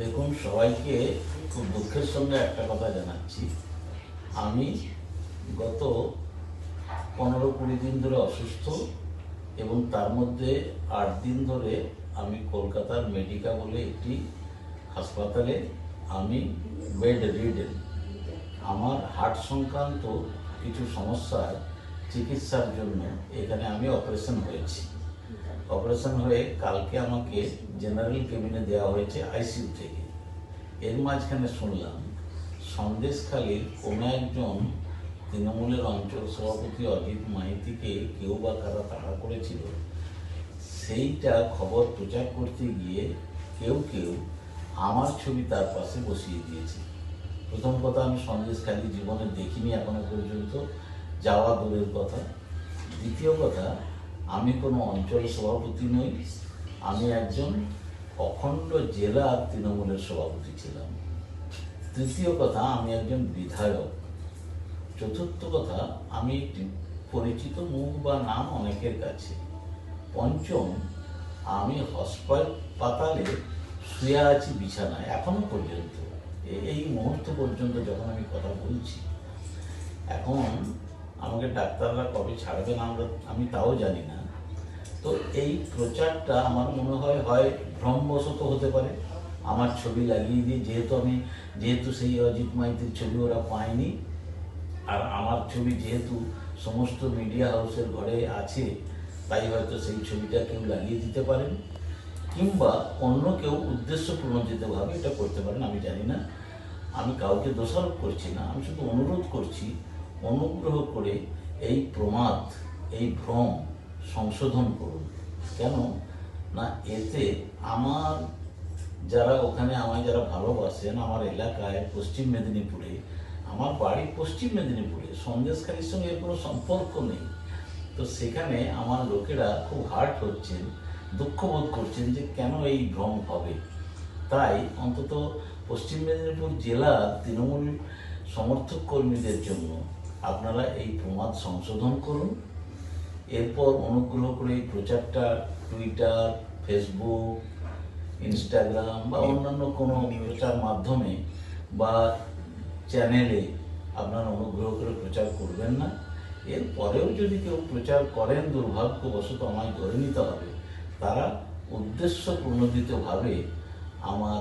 দেখুন, সবাইকে খুব দুঃখের সঙ্গে একটা কথা জানাচ্ছি। আমি গত পনেরো কুড়ি দিন ধরে অসুস্থ এবং তার মধ্যে আট দিন ধরে আমি কলকাতার মেডিকা বলে একটি হাসপাতালে আমি বেড রিডেন। আমার হার্ট সংক্রান্ত কিছু সমস্যার চিকিৎসার জন্য এখানে আমি অপারেশন হয়েছি। অপারেশন হয়ে কালকে আমাকে জেনারেল কেবিনে দেওয়া হয়েছে আইসিইউ থেকে। এর মাঝখানে শুনলাম, সন্দেশখালীর কোনো একজন তৃণমূলের অঞ্চল সভাপতি অজিত মাইতিকে কেউ বা কারা তাড়া করেছিল, সেইটা খবর প্রচার করতে গিয়ে কেউ কেউ আমার ছবি তার পাশে বসিয়ে দিয়েছে। প্রথম কথা, আমি সন্দেশখালী জীবনে দেখিনি এখনও পর্যন্ত, যাওয়া দূরের কথা। দ্বিতীয় কথা আমি কোনো অঞ্চল সভাপতি নই, আমি একজন অখণ্ড জেলা তৃণমূলের সভাপতি ছিলাম। তৃতীয় কথা, আমি একজন বিধায়ক। চতুর্থ কথা, আমি একটি পরিচিত মুখ বা নাম অনেকের কাছে। পঞ্চম, আমি হাসপাতালে শুয়ে আছি বিছানায়, এখনও পর্যন্ত। এই মুহূর্ত পর্যন্ত যখন আমি কথা বলছি, এখন আমাকে ডাক্তাররা কবে ছাড়বেন আমরা, আমি তাও জানি না। তো এই প্রচারটা আমার মনে হয় হয় ভ্রমবশত হতে পারে। আমার ছবি লাগিয়ে দিয়ে, যেহেতু আমি, যেহেতু সেই অজিত মাইতির ছবি ওরা পায়নি, আর আমার ছবি যেহেতু সমস্ত মিডিয়া হাউসের ঘরে আছে, তাই হয়তো সেই ছবিটা কেউ লাগিয়ে দিতে পারেন, কিংবা অন্য কেউ উদ্দেশ্য প্রণোদিতভাবে এটা করতে পারেন, আমি জানি না। আমি কাউকে দোষারোপ করছি না, আমি শুধু অনুরোধ করছি, অনুগ্রহ করে এই প্রমাদ, এই ভ্রম সংশোধন করুন। কেন? না, এতে আমার যারা ওখানে আমায় যারা ভালোবাসেন, আমার এলাকায় পশ্চিম মেদিনীপুরে, আমার বাড়ি পশ্চিম মেদিনীপুরে সন্দেশকারীর সঙ্গে এর কোনো সম্পর্ক নেই। তো সেখানে আমার লোকেরা খুব হার্ট হচ্ছেন, দুঃখ বোধ করছেন যে কেন এই ভ্রম হবে। তাই অন্তত পশ্চিম মেদিনীপুর জেলার তৃণমূল সমর্থক কর্মীদের জন্য আপনারা এই প্রমাদ সংশোধন করুন। এরপর অনুগ্রহ করে এই প্রচারটা টুইটার ফেসবুক ইনস্টাগ্রাম বা অন্যান্য কোনো প্রচার মাধ্যমে বা চ্যানেলে আপনার অনুগ্রহ করে প্রচার করবেন না। এরপরেও যদি কেউ প্রচার করেন দুর্ভাগ্যবশত আমায় ধরে নিতে হবে। তারা উদ্দেশ্য প্রণোদিতভাবে আমার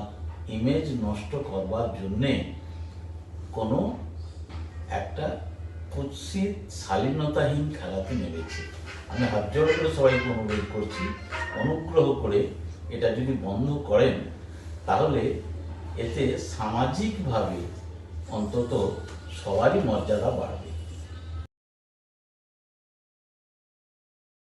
ইমেজ নষ্ট করবার জন্যে কোনো একটা কুৎসিত শালীনতাহীন খেলাতে নেমেছে। আমি হাত জোড় করে সবাইকে অনুরোধ করছি, অনুগ্রহ করে এটা যদি বন্ধ করেন, তাহলে এতে সামাজিকভাবে অন্তত সবারই মর্যাদা বাড়বে।